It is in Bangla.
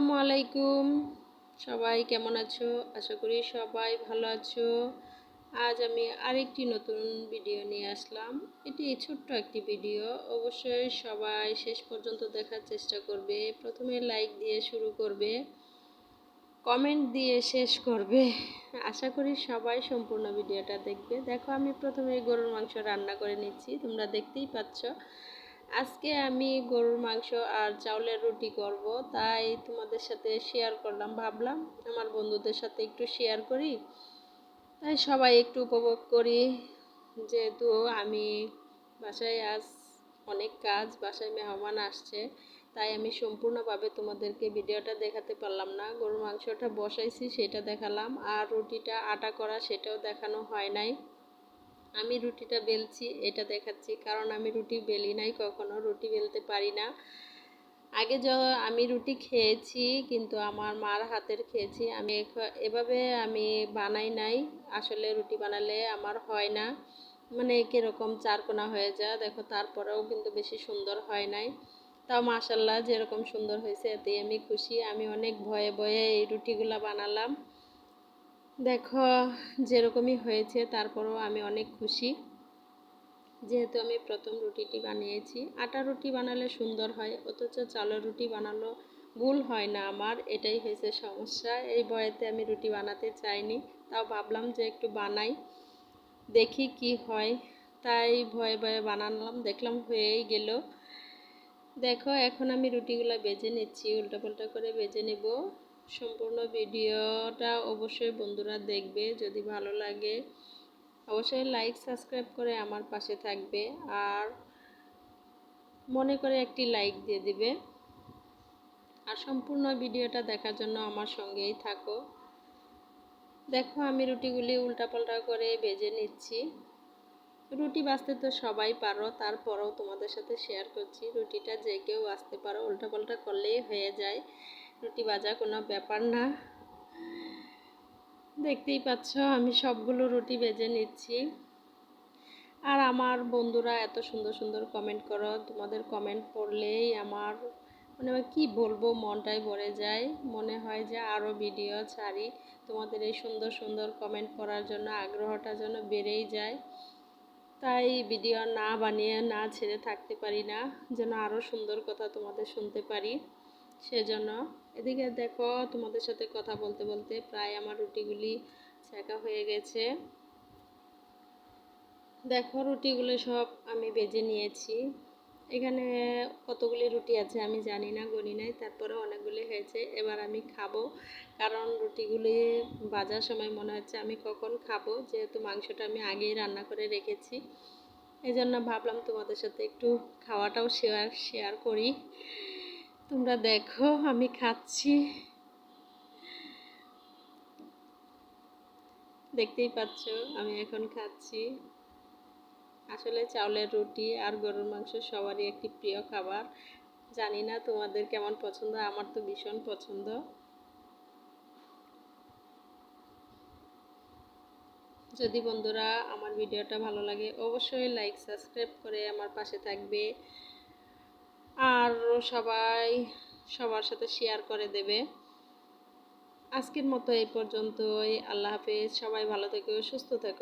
আসসালামু আলাইকুম। সবাই কেমন আছো? আশা করি সবাই ভালো আছো। আজ আমি আরেকটি নতুন ভিডিও নিয়ে আসলাম। এটি ছোট্ট একটি ভিডিও। অবশ্যই সবাই শেষ পর্যন্ত দেখার চেষ্টা করবে। প্রথমে লাইক দিয়ে শুরু করবে, কমেন্ট দিয়ে শেষ করবে। আশা করি সবাই সম্পূর্ণ ভিডিওটা দেখবে। দেখো, আমি প্রথমে গরুর মাংস রান্না করে নিচ্ছি। তোমরা দেখতেই পাচ্ছ। আজকে আমি গরুর মাংস আর চাউলের রুটি করব, তাই তোমাদের সাথে শেয়ার করলাম। ভাবলাম আমার বন্ধুদের সাথে একটু শেয়ার করি, তাই সবাই একটু উপভোগ করি। যেহেতু আমি বাসায় আজ অনেক কাজ, বাসায় মেহমান আসছে, তাই আমি সম্পূর্ণভাবে তোমাদেরকে ভিডিওটা দেখাতে পারলাম না। গরুর মাংসটা বসাইছি, সেটা দেখালাম। আর রুটিটা আটা করা, সেটাও দেখানো হয় নাই। আমি রুটিটা বেলছি, এটা দেখাচ্ছি। কারণ আমি রুটি বেলি নাই কখনো, রুটি বেলতে পারি না। আগে য, আমি রুটি খেয়েছি, কিন্তু আমার মার হাতের খেয়েছি। আমি এভাবে আমি বানাই নাই। আসলে রুটি বানালে আমার হয় না। মানে কীরকম চারকোনা হয়ে যায়। দেখো, তারপরেও কিন্তু বেশি সুন্দর হয় নাই। তাও মাসাল্লাহ যেরকম সুন্দর হয়েছে, এতেই আমি খুশি। আমি অনেক ভয়ে ভয়ে এই রুটিগুলা বানালাম। দেখো, যেরকমই হয়েছে, তারপরেও আমি অনেক খুশি। যেহেতু আমি প্রথম রুটিটি বানিয়েছি। আটা রুটি বানালে সুন্দর হয়, অথচ চালের রুটি বানানো ভুল হয় না আমার, এটাই হয়েছে সমস্যা। এই বয়েতে আমি রুটি বানাতে চাইনি, তাও ভাবলাম যে একটু বানাই, দেখি কি হয়। তাই ভয়ে ভয়ে বানালাম, দেখলাম হয়েই গেল। দেখো, এখন আমি রুটিগুলো বেজে নিচ্ছি, উল্টাপাল্টা করে বেজে নেব। সম্পূর্ণ ভিডিওটা অবশ্যই বন্ধুরা দেখবে, যদি ভালো লাগে অবশ্যই লাইক সাবস্ক্রাইব করে আমার পাশে থাকবে আর মনে করে একটি লাইক দিয়ে দিবে। আর সম্পূর্ণ ভিডিওটা দেখার জন্য আমার সঙ্গেই থাকো। দেখো আমি রুটিগুলি উল্টাপাল্টা করে বেজে নিচ্ছি। রুটি বাঁচতে তো সবাই পারো, তারপরেও তোমাদের সাথে শেয়ার করছি। রুটিটা যে কেউ বাঁচতে পারো, উল্টাপাল্টা করলেই হয়ে যায়। রুটি ভাজা কোনো ব্যাপার না। দেখতেই পাচ্ছ, আমি সবগুলো রুটি বেজে নিচ্ছি। আর আমার বন্ধুরা এত সুন্দর সুন্দর কমেন্ট করো। তোমাদের কমেন্ট পড়লেই আমার মানে কি বলব, মনটাই ভরে যায়। মনে হয় যে আরও ভিডিও ছাড়ি। তোমাদের এই সুন্দর সুন্দর কমেন্ট করার জন্য, আগ্রহটা যেন বেড়েই যায়। তাই ভিডিও না বানিয়ে, না ছেড়ে থাকতে পারি না। যেন আরও সুন্দর কথা তোমাদের শুনতে পারি। সেজন্য এদিকে দেখো, তোমাদের সাথে কথা বলতে বলতে প্রায় আমার রুটিগুলি ছেঁকা হয়ে গেছে। দেখো, রুটিগুলো সব আমি বেজে নিয়েছি। এখানে কতগুলি রুটি আছে আমি জানি না গণি নাই, তারপরে অনেকগুলি হয়েছে, এবার আমি খাব। কারণ রুটিগুলি বাজার সময় মনে হচ্ছে আমি কখন খাব, যেহেতু মাংসটা আমি আগেই রান্না করে রেখেছি। এই জন্য ভাবলাম তোমাদের সাথে একটু খাওয়াটাও শেয়ার শেয়ার করি। তোমরা দেখো, আমি খাচ্ছি। দেখতেই পাচ্ছ, আমি এখন খাচ্ছি। আসলে চাউলের রুটি আর গরুর মাংস সবারই একটি প্রিয় খাবার। জানি না তোমাদের কেমন পছন্দ, আমার তো ভীষণ পছন্দ। যদি বন্ধুরা আমার ভিডিওটা ভালো লাগে, অবশ্যই লাইক সাবস্ক্রাইব করে আমার পাশে থাকবে। আর সবাই সবার সাথে শেয়ার করে দেবে। আজকের মতো এই পর্যন্তই। আল্লাহ হাফেজ। সবাই ভালো থেকো, সুস্থ থেকো।